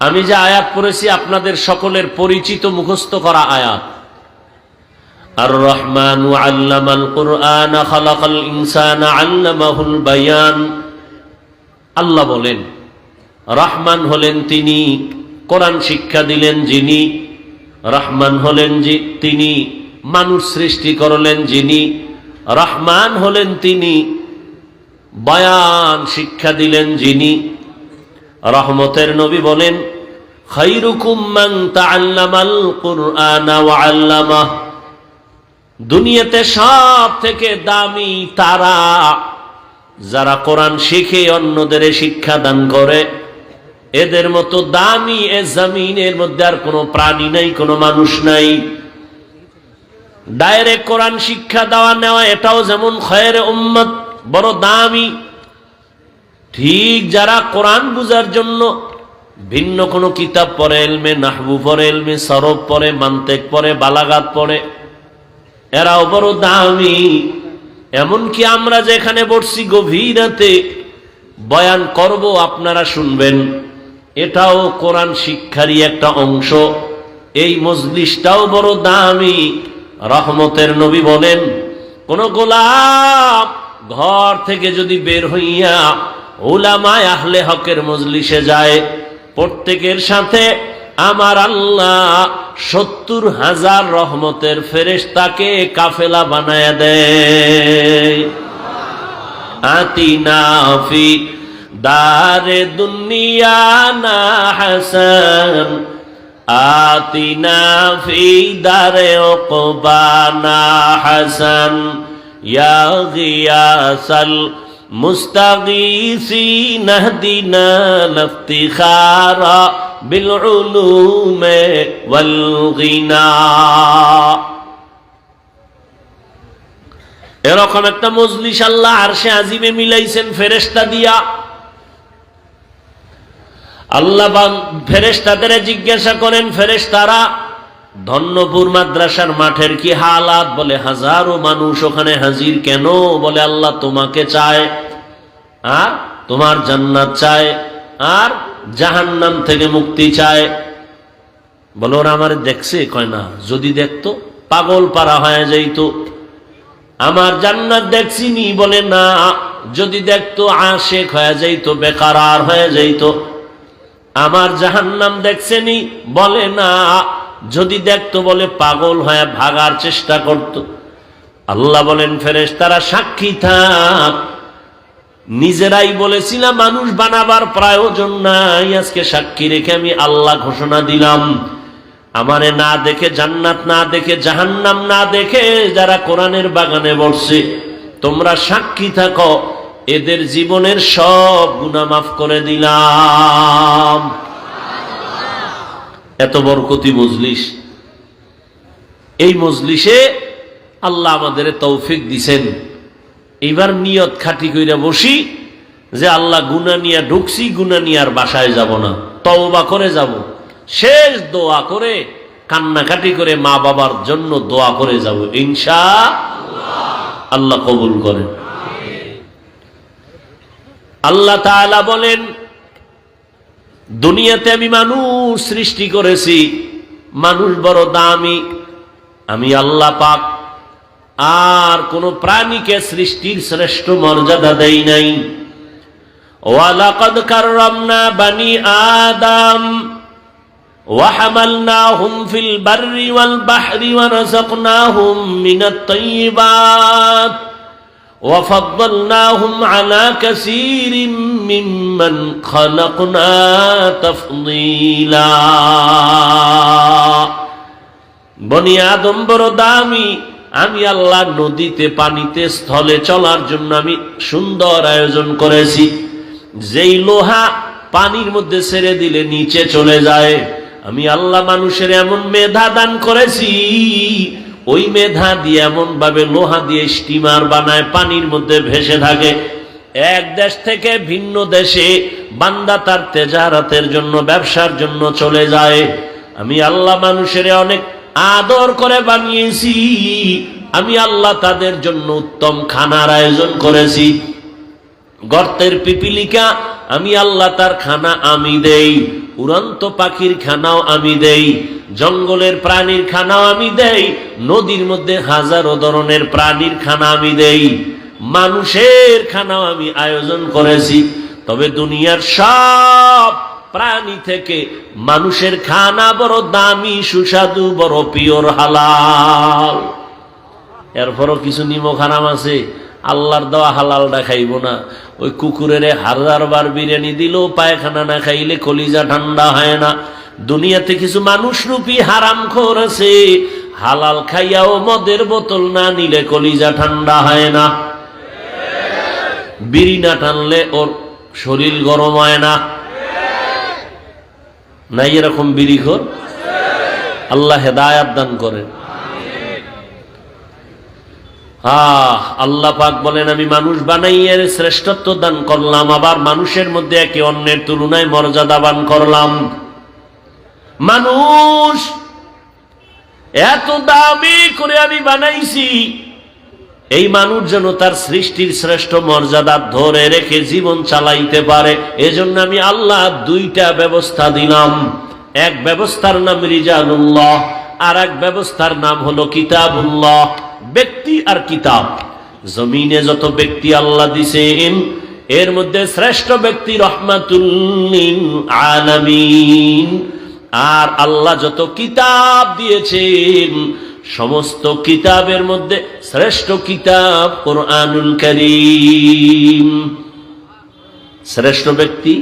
আমি যে আয়াত পড়েছি, আপনাদের সকলের পরিচিত মুখস্থ করা আয়াত। আর রহমান আল্লামাল কুরআন ইনসান, আল্লামাহুল বায়ান। আল্লাহ বলেন, রহমান হলেন তিনি, কোরআন শিক্ষা দিলেন যিনি, রহমান হলেন তিনি, মানুষ সৃষ্টি করলেন যিনি, রহমান হলেন তিনি, বয়ান শিক্ষা দিলেন যিনি রহমতের নবী বলেন দুনিয়াতে সব থেকে দামি তারা যারা কোরআন শিখে অন্যদের শিক্ষা দান করে, এদের মতো দামি এ জমিনের মধ্যে আর কোনো প্রাণী নাই, কোনো মানুষ নাই। ডাইরেক্ট কোরআন শিক্ষা দেওয়া নেওয়া এটাও যেমন খয়ের উম্মত, বড় দামি। ঠিক যারা কোরআন বুঝার জন্য ভিন্ন কোনো কিতাব পড়ে, এলমে নাহবু পড়ে, এলমে সরব পড়ে, মান্তেক পড়ে, বালাগাত পড়ে, এরাও বড় দামি। এমনকি আমরা যেখানে বসছি গভীর রাতে বয়ান করব, আপনারা শুনবেন। এটাও কোরআন শিক্ষারই একটা অংশ। এই মজলিসটাও বড় দামি। রহমতের নবী বলেন, কোন গোলাপ ঘর থেকে যদি বের হইয়া ওলামায় আহলে হকের মজলিসে যায়। প্রত্যেকের সাথে আমার আল্লাহ সত্তর হাজার রহমতের ফেরেশতাকে কাফেলা বানায় দেয়। আতিনা ফি দারে দুনিয়া না হাসান। আতিনা ফি দারে ওকবানা হাসান। ইয়া গিয়াসাল মুস্তাগীসিন اهدنا الافتخار بالعلوم والغنى এরকম একটা মজলিস আল্লাহ আর সে আজিমে মিলাইছেন ফেরেস্তা দিয়া আল্লাহ ফেরেস্তাদের জিজ্ঞাসা করেন ফেরেস্তারা ধন্যপুর মাদ্রাসার মাঠের কি হালাত বলে হাজারো মানুষ ওখানে হাজির কেন বলে আল্লাহ তোমাকে চায় আর তোমার জান্নাত চায়, আর জাহান্নাম থেকে মুক্তি চায়। বলে ওরা আমার দেখছে, কয় না, যদি দেখতো, পাগল পারা হয়ে যাইতো। আমার জান্নাত দেখছিনি, বলে না, যদি দেখতো, আশেক হয়ে যাইতো বেকার হয়ে যাইতো। আমার জাহান্নাম দেখছেনি, বলে না, যদি দেখতো, বলে পাগল হয়ে ভাগার চেষ্টা করত। আল্লাহ বলেন ফেরেস তারা সাক্ষী থাক নিজেরাই বলেছিলাম, মানুষ বানাবার প্রয়োজন নাই। আজকে সাক্ষী রেখে আমি আল্লাহ ঘোষণা দিলাম। আমারে না দেখে জান্নাত, না দেখে জাহান্নাম, না দেখে যারা কোরআনের বাগানে বসছে, তোমরা সাক্ষী থাকো, এদের জীবনের সব গুণা মাফ করে দিলাম। এত বরকতি মজলিস। এই মজলিসে আল্লাহ আমাদের তৌফিক দিছেন। এইবার নিয়ত খাটি কইরা বসি যে আল্লাহ গুনা নিয়ে ঢুকছি গুনা নিয়ে আর বাসায় যাব না। তওবা করে যাব। শেষ দোয়া করে, কান্নাকাটি করে মা বাবার জন্য দোয়া করে যাব। ইনশা আল্লাহ কবুল করেন। আল্লাহ তাআলা বলেন, দুনিয়াতে আমি মানুষ সৃষ্টি করেছি, মানুষ বড় দামি, আমি আল্লাহ পাক আর কোন প্রাণীকে সৃষ্টির শ্রেষ্ঠ মর্যাদা দেই নাই ওয়ালাকাদ কাররামনা বানি আদম وحملناهم في البر والبحر ورزقناهم من الطيبات وفضلناهم على كثير ممن خلقنا تفضيلا বনি আদম বড় দামি আমি আল্লাহ নদীতে, পানিতে, স্থলে চলার জন্য আমি সুন্দর আয়োজন করেছি। যেই লোহা পানির মধ্যে ছেড়ে দিলে নিচে চলে যায়, আমি আল্লাহ মানুষের এমন মেধা দান করেছি, ওই মেধা দিয়ে এমন ভাবে লোহা দিয়ে স্টিমার বানায়, পানির মধ্যে ভেসে থাকে। এক দেশ থেকে ভিন্ন দেশে বান্দা তার তেজারাতের জন্য, ব্যবসার জন্য চলে যায়। আমি আল্লাহ মানুষের অনেক আদর করে বানিয়েছি। আমি আল্লাহ তাদের জন্য উত্তম খানার আয়োজন করেছি। গর্তের পিপিলিকা আমি আল্লাহ তার খানা আমি দেই। উড়ন্ত পাখির খানাও আমি দেই। জঙ্গলের প্রাণীর খানাও আমি দেই। নদীর মধ্যে হাজারো ধরনের প্রাণীর খানা আমি দেই। মানুষের খানাও আমি আয়োজন করেছি। তবে দুনিয়ার সব প্রাণী থেকে মানুষের খানা বড় দামি, সুস্বাদু, বড় পিওর, হালাল। এরপরও কিছু নিমক হারাম আছে, আল্লাহর দেওয়া হালালটা খাইব না। ওই কুকুরের হাজার বার বিরিয়ানি দিলেও পায়খানা না খাইলে কলিজা ঠান্ডা হয় না। দুনিয়াতে কিছু মানুষ রূপী হারাম খোর আছে, হালাল খাইয়াও মদের বোতল না নিলে কলিজা ঠান্ডা হয় না। বিড়ি না টানলে ওর শরীর গরম হয় না। নাই এরকম বিড়ি খোর আল্লাহ হেদায়াত দান করেন। আহ, আল্লাহ পাক বলেন, আমি মানুষ বানাইয়ে শ্রেষ্ঠত্ব দান করলাম, আবার মানুষের মধ্যে একে অন্যের তুলনায় মর্যাদাবান করলাম। মানুষ, এত দামি করে আমি বানাইছি এই মানুষ যেন তার সৃষ্টির শ্রেষ্ঠ মর্যাদা ধরে রেখে জীবন চালাইতে পারে। এজন্য আমি আল্লাহ দুইটা ব্যবস্থা দিলাম। এক ব্যবস্থার নাম রিজানুল্লাহ আর এক ব্যবস্থার নাম হলো কিতাবুল্লাহ, ব্যক্তি আর কিতাব। জমিনে যত ব্যক্তি আল্লাহ দিছেন, এর মধ্যে শ্রেষ্ঠ ব্যক্তি রহমাতুল্লিন আর আল্লাহ যত কিতাব দিয়েছেন সমস্ত কিতাবের মধ্যে শ্রেষ্ঠ কিতাব কোরআনুল করিম। শ্রেষ্ঠ ব্যক্তি?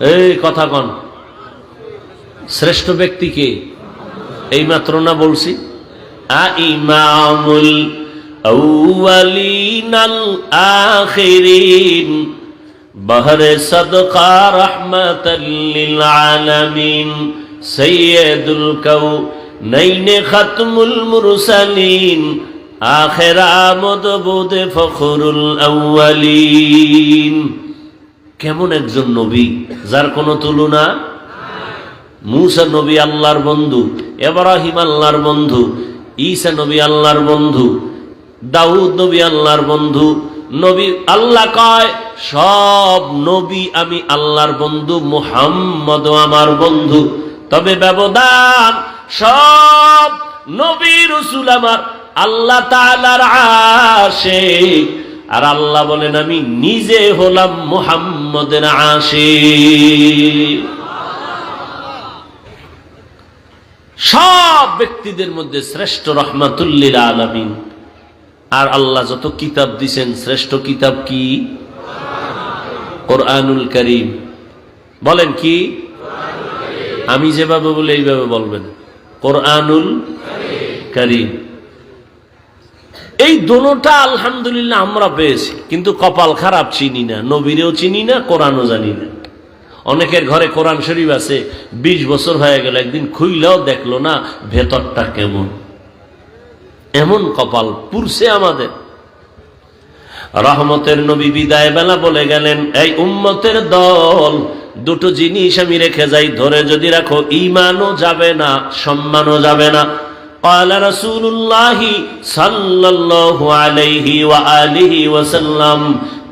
এই কথা কন। শ্রেষ্ঠ ব্যক্তিকে এই মাত্র না বলছি? আইমামুল আউয়ালিনাল আখিরিন। বহরে সদকা রহমতাল্লিল আলামিন। সৈয়দুল কৌ নৈনে খাতমুল মুরসালিন, আখেরা মদবুদে ফখরুল আউয়ালিন। কেমন একজন নবী, যার কোনো তুলনা? মুসা নবী আল্লাহর বন্ধু এব্রাহিম আল্লাহর বন্ধু, ঈসা নবী আল্লাহর বন্ধু, দাউদ নবী আল্লাহর বন্ধু, নবী আল্লাহ কয়, সব নবী আমি আল্লাহর বন্ধু, মুহাম্মদ আমার বন্ধু। তবে ব্যবধান সব নবী রসুল আমার। আল্লাহ তাআলার আশিক। আর আল্লাহ বলেন, আমি নিজে হলাম মুহাম্মদের আশিক। সব ব্যক্তিদের মধ্যে শ্রেষ্ঠ রহমাতুল্লিল আলমিন। আর আল্লাহ যত কিতাব দিছেন, শ্রেষ্ঠ কিতাব কি? কোরআনুল করিম। বলেন কি? আমি যেভাবে বলে, এইভাবে বলবেন। কোরআনুল করিম। এই দোনোটা আলহামদুলিল্লাহ আমরা পেয়েছি, কিন্তু কপাল খারাপ চিনি না, নবীরেও চিনি না, কোরআনও জানি না। অনেকের ঘরে কোরআন শরীফ আছে ২০ বছর হয়ে গেল, একদিন খুইলেও দেখল না ভেতরটা কেমন। এমন কপাল পুরছে আমাদের। রহমতের নবী বিদায় বেলা বলে গেলেন, এই উম্মতের দল দুটো জিনিস আমি রেখে যাই ধরে যদি রাখো ইমানও যাবে না সম্মানও যাবে না قال رسول الله صلى الله عليه وآله وسلم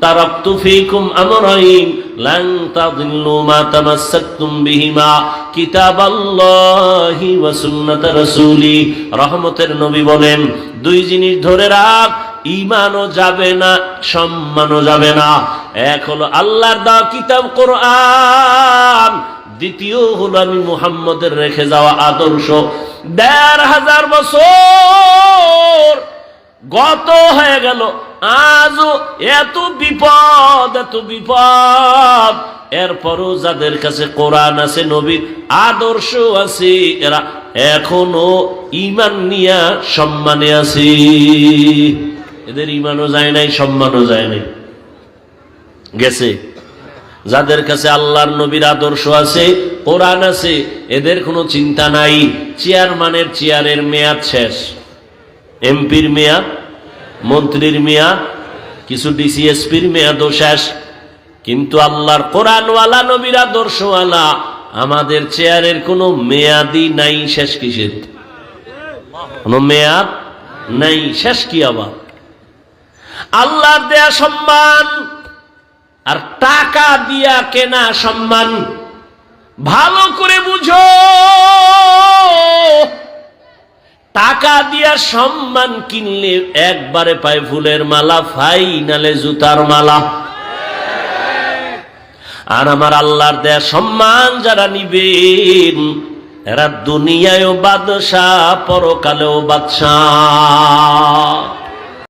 تركت فيكم أمرين لن تضلوا ما تمسكتم بهما কিতাব আল্লাহ ওয়াসুন্নাত রাসূলি রহমতের নবী বলেন দুই জিনিস ধরে রাখ ইমানও যাবে না, সম্মানও যাবে না। এক হলো আল্লাহর দেওয়া কিতাব কোরআন, দ্বিতীয় হলো আমি মুহাম্মদের রেখে যাওয়া আদর্শ। দেড় হাজার বছর গত হয়ে গেল, আজও এত বিপদ এত বিপদ। এরপরও যাদের কাছে কোরআন আছে, নবীর আদর্শ আছে, এরা এখনও ইমান নিয়া সম্মানে আছে। এদের ইমানও যায় নাই, সম্মানও যায় নাই। গেছে? যাদের কাছে আল্লাহর নবীর আদর্শ আছে, কোরআন আছে, এদের কোনো চিন্তা নাই। চেয়ারম্যানের চেয়ারের মেয়াদ শেষ। এমপির মেয়াদ, মন্ত্রীর মেয়াদ, কিছু ডিসিএসপির মেয়াদও শেষ। কিন্তু আল্লাহর কোরআনওয়ালা, নবীর আদর্শওয়ালা, আমাদের চেয়ারের কোনো মেয়াদি নাই শেষ কিসের? কোনো মেয়াদ নাই, শেষ কি আবার? আল্লাহর দেয়া সম্মান আর টাকা দিয়া কেনা সম্মান। ভালো করে বুঝো। টাকা দিয়া সম্মান কিনলে একবারে পায় ফুলের মালা, ফাইনালে জুতার মালা। আর আমার আল্লাহর দেয়া সম্মান যারা নিবেন, এরা দুনিয়ায়ও বাদশাহ, পরকালেও বাদশাহ।